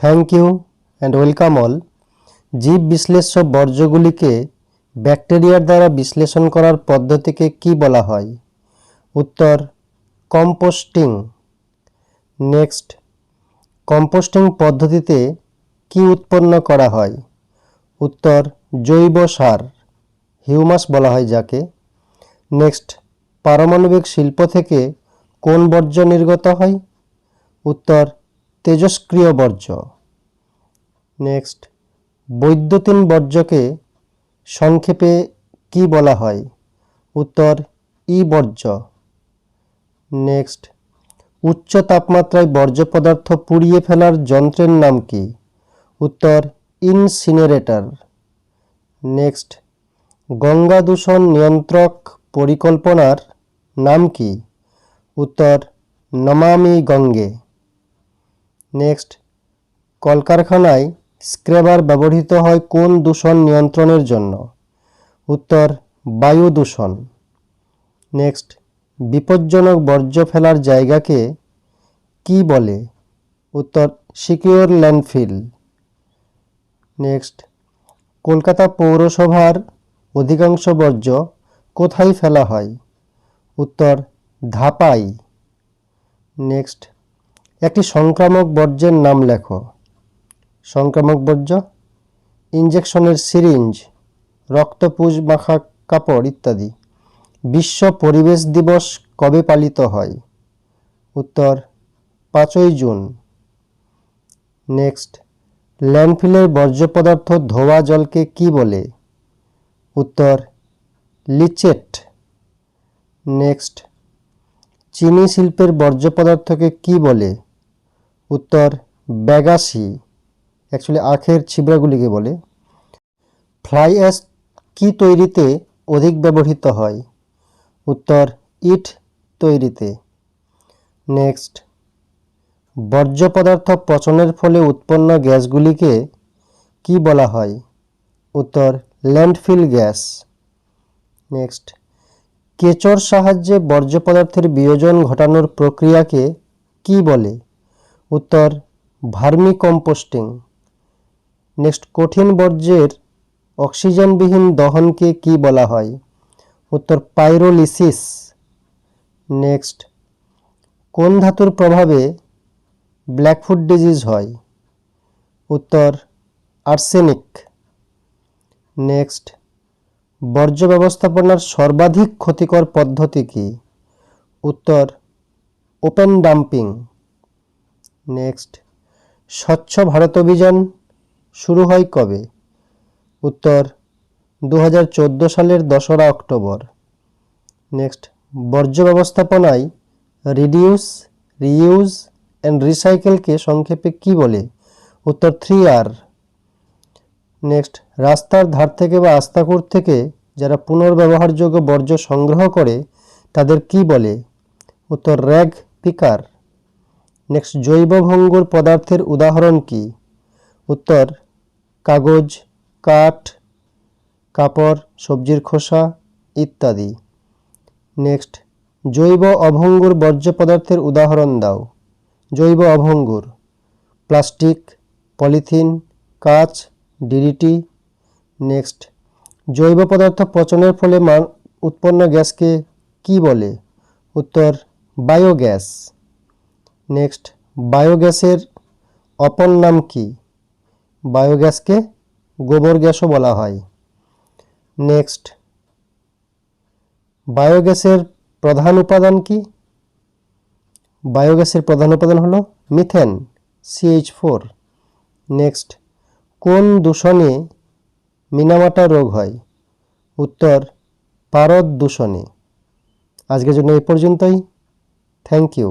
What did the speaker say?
Thank you and welcome all. জীব বিশ্লেষ্য বর্জ্যগুলিকে ব্যাকটেরিয়ার দ্বারা বিশ্লেষণ করার পদ্ধতিকে কি বলা হয়? উত্তর, কম্পোস্টিং। নেক্সট, কম্পোস্টিং পদ্ধতিতে কি উৎপন্ন করা হয়? উত্তর, জৈব সার, হিউমাস বলা হয় যাকে। নেক্সট, পারমাণবিক শিল্প থেকে কোন বর্জ্য নির্গত হয়? উত্তর তেজস্ক্রিয় বর্জ্য। নেক্সট বৈদ্যুতিন বর্জ্যকে সংক্ষেপে কি বলা হয়? উত্তর, ই বর্জ্য। নেক্সট উচ্চ তাপমাত্রায় বর্জ্য পদার্থ পুড়িয়ে ফেলার যন্ত্রের নাম কি? উত্তর, ইনসিনারেটর। নেক্সট গঙ্গা দূষণ নিয়ন্ত্রক পরিকল্পনার নাম কি? উত্তর, নমামি গঙ্গে। নেক্সট কলকারখানায় স্ক্রেবার ব্যবহৃত হয় কোন দূষণ নিয়ন্ত্রণের জন্য? উত্তর, বায়ু দূষণ। নেক্সট বিপজ্জনক বর্জ্য ফেলার জায়গাকে কি বলে? উত্তর, সিকিউর ল্যান্ডফিল। নেক্সট কলকাতা পৌরসভার অধিকাংশ বর্জ্য কোথায় ফেলা হয়? উত্তর, ধাপাই। নেক্সট একটি সংক্রামক বর্জ্যের নাম লেখো। সংক্রামক বর্জ্য ইঞ্জেকশনের সিরিঞ্জ, রক্তপুজ, মাখা, কাপড় ইত্যাদি। বিশ্ব পরিবেশ দিবস কবে পালিত হয়? উত্তর, পাঁচই জুন। নেক্সট, ল্যান্ডফিলের বর্জ্য পদার্থ ধোয়া জলকে কি বলে? উত্তর, লিচেট। নেক্সট, চিনি শিল্পের বর্জ্য পদার্থকে কি বলে? উত্তর ব্যাগাসি অ্যাকচুয়ালি আখের ছিবড়াগুলিকে বলে। ফ্লাই অ্যাশ কি তৈরিতে অধিক ব্যবহৃত হয়? উত্তর ইট তৈরিতে। নেক্সট, বর্জ্য পদার্থ পচনের ফলে উৎপন্ন গ্যাসগুলিকে কি বলা হয়? উত্তর ল্যান্ডফিল গ্যাস। নেক্সট, কেচর সাহায্যে বর্জ্য পদার্থের বিয়োজন ঘটানোর প্রক্রিয়াকে কি বলে? উত্তর, ভার্মি কম্পোস্টিং। নেক্সট, কঠিন বর্জ্যের অক্সিজেনবিহীন দহনকে কি বলা হয়? উত্তর, পাইরোলিসিস। নেক্সট, কোন ধাতুর প্রভাবে ব্ল্যাকফুট ডিজিজ হয়? উত্তর, আর্সেনিক। নেক্সট, বর্জ্য ব্যবস্থাপনার সর্বাধিক ক্ষতিকর পদ্ধতি কি? উত্তর, ওপেন ডাম্পিং। নেক্সট স্বচ্ছ ভারত অভিযান শুরু হয় কবে? উত্তর দু হাজার চোদ্দ সালের দোসরা অক্টোবর। নেক্সট বর্জ্য ব্যবস্থাপনায় রিডিউস রিইউজ অ্যান্ড রিসাইকেলকে সংক্ষেপে কি বলে? উত্তর থ্রি আর নেক্সট রাস্তার ধার থেকে বা আস্তাকুর থেকে যারা পুনর্ব্যবহারযোগ্য বর্জ্য সংগ্রহ করে, তাদের কি বলে? উত্তর র্যাগ পিকার নেক্সট জৈব ভঙ্গুর পদার্থের উদাহরণ কি? উত্তর, কাগজ, কাঠ, কাপড়, সবজির খোসা ইত্যাদি। নেক্সট জৈব অভঙ্গুর বর্জ্য পদার্থের উদাহরণ দাও। জৈব অভঙ্গুর, প্লাস্টিক, পলিথিন, কাঁচ ডিডিটি নেক্সট জৈব পদার্থ পচনের ফলে উৎপন্ন গ্যাসকে কি বলে? উত্তর, বায়োগ্যাস। নেক্সট, বায়োগ্যাসের অপর নাম কি? বায়োগ্যাসকে গোবর গ্যাসও বলা হয়। নেক্সট, বায়োগ্যাসের প্রধান উপাদান কি? বায়োগ্যাসের প্রধান উপাদান হলো মিথেন সিএইচ ফোর নেক্সট, কোন দূষণে মিনামাটা রোগ হয়? উত্তর, পারদ দূষণে। আজকের জন্য এই পর্যন্তই। Thank you.